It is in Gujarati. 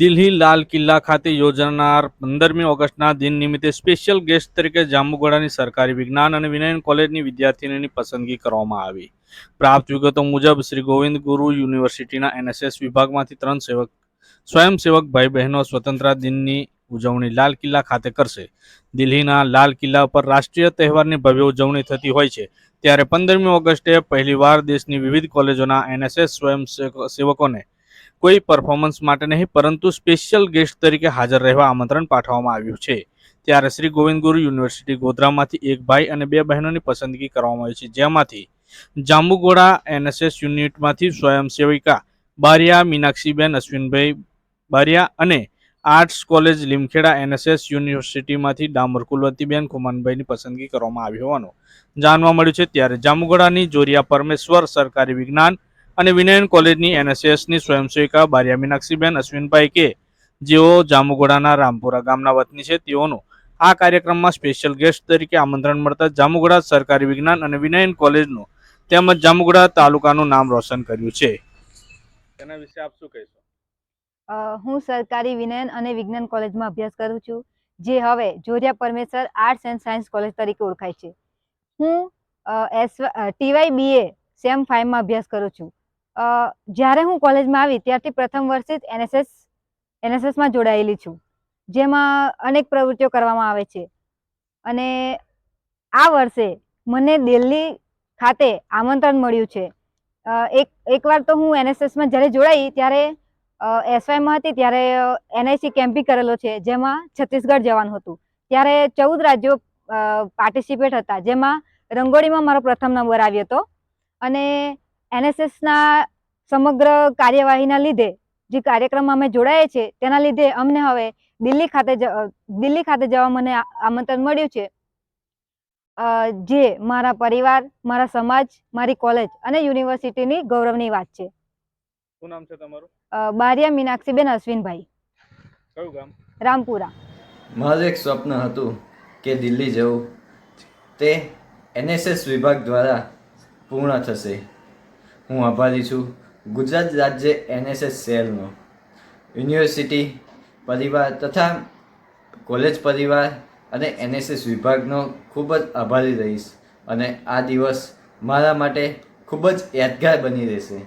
દિલ્હી લાલ કિલ્લા ખાતે યોજાનાર પંદરમી ઓગસ્ટના દિન નિમિત્તે સ્પેશિયલ ગેસ્ટ તરીકે જાંબુગોડાની સરકારી વિજ્ઞાન અને વિનયન કોલેજની વિદ્યાર્થીનીની પસંદગી કરવામાં આવી. પ્રાપ્ત વિગતો મુજબ, શ્રી ગોવિંદ ગુરુ યુનિવર્સિટીના એનએસએસ વિભાગમાંથી ત્રણ સેવક, સ્વયંસેવક ભાઈ બહેનો સ્વતંત્રતા દિનની ઉજવણી લાલ કિલ્લા ખાતે કરશે. દિલ્હીના લાલ કિલ્લા પર રાષ્ટ્રીય તહેવારની ભવ્ય ઉજવણી થતી હોય છે. ત્યારે પંદરમી ઓગસ્ટે પહેલીવાર દેશની વિવિધ કોલેજોના એનએસએસ સ્વયંસેવકોને કોઈ પરફોર્મન્સ માટે નહીં, પરંતુ સ્પેશિયલ ગેસ્ટ તરીકે હાજર રહેવા આમંત્રણ પાઠવવામાં આવ્યું છે. ત્યારે શ્રી ગોવિંદ ગુરુ યુનિવર્સિટી ગોધરામાંથી એક ભાઈ અને બે બહેનોની પસંદગી કરવામાં આવી છે. જેમાંથી જાંબુગોડા એનએસએસ યુનિટમાંથી સ્વયંસેવિકા બારિયા, મીનાક્ષીબેન, અશ્વિનભાઈ બારિયા અને આર્ટ્સ કોલેજ લીમખેડા એનએસએસ યુનિવર્સિટીમાંથી ડામર કુલવતીબેન ખુમાનભાઈની પસંદગી કરવામાં આવી હોવાનું જાણવા મળ્યું છે. ત્યારે જાંબુગોડાની જોરિયા પરમેશ્વર સરકારી વિજ્ઞાન અને વિનયન કોલેજની એનએસએસની સ્વયંસેવિકા બારિયા મીનાક્ષીબેન, અશ્વિનભાઈ કે, જેઓ જામુગોડાના રામપુરા ગામના વતની છે, તેઓનું આ કાર્યક્રમમાં સ્પેશિયલ ગેસ્ટ તરીકે આમંત્રણ મળતા જામુગોડા સરકારી વિજ્ઞાન અને વિનયન કોલેજનું તેમજ જામુગોડા તાલુકાનું નામ રોશન કર્યું છે. તેના વિશે આપ શું કહેશો? હું સરકારી વિનયન અને વિજ્ઞાન કોલેજમાં અભ્યાસ કરું છું, જે હવે Joria Parmeshwar arts and science college તરીકે ઓળખાય છે. હું એસ ટીવાય બીએ સેમ ફાઇવમાં અભ્યાસ કરું છું. જ્યારે હું કોલેજમાં આવી ત્યારથી પ્રથમ વર્ષે જ એનએસએસ, એનએસએસમાં જોડાયેલી છું. જેમાં અનેક પ્રવૃત્તિઓ કરવામાં આવે છે. અને આ વર્ષે મને દિલ્હી ખાતે આમંત્રણ મળ્યું છે. એક, એકવાર તો હું એનએસએસમાં જ્યારે જોડાઈ ત્યારે એસવાયમાં હતી ત્યારે એનઆઈસી બી કરેલો છે, જેમાં છત્તીસગઢ જવાનું હતું. ત્યારે ચૌદ રાજ્યો પાર્ટિસિપેટ હતા. જેમાં રંગોળીમાં મારો પ્રથમ નંબર આવ્યો હતો. અને એનએસએસના સમગ્ર કાર્યવાહીના લીધે જે કાર્યક્રમમાં અમે જોડાયા છે તેના લીધે અમને હવે દિલ્હી ખાતે દિલ્હી ખાતે જવા મને આમંત્રણ મળ્યું છે. જે મારા પરિવાર મારા સમાજ મારી કોલેજ અને યુનિવર્સિટીની ગૌરવની વાત છે. શું નામ છે તમારું? બારિયા મીનાક્ષીબેન અશ્વિનભાઈ. કયું ગામ? રામપુરા. મારું એક સ્વપ્ન હતું કે દિલ્હી જવું. તે એનએસએસ વિભાગ દ્વારા પૂર્ણ થશે. હું આભારી છું. ગુજરાત રાજ્ય એનએસએસ શહેરનો. યુનિવર્સિટી પરિવાર તથા કોલેજ પરિવાર અને એનએસએસ વિભાગનો ખૂબ જ આભારી રહીશ. અને આ દિવસ મારા માટે ખૂબ જ યાદગાર બની રહેશે.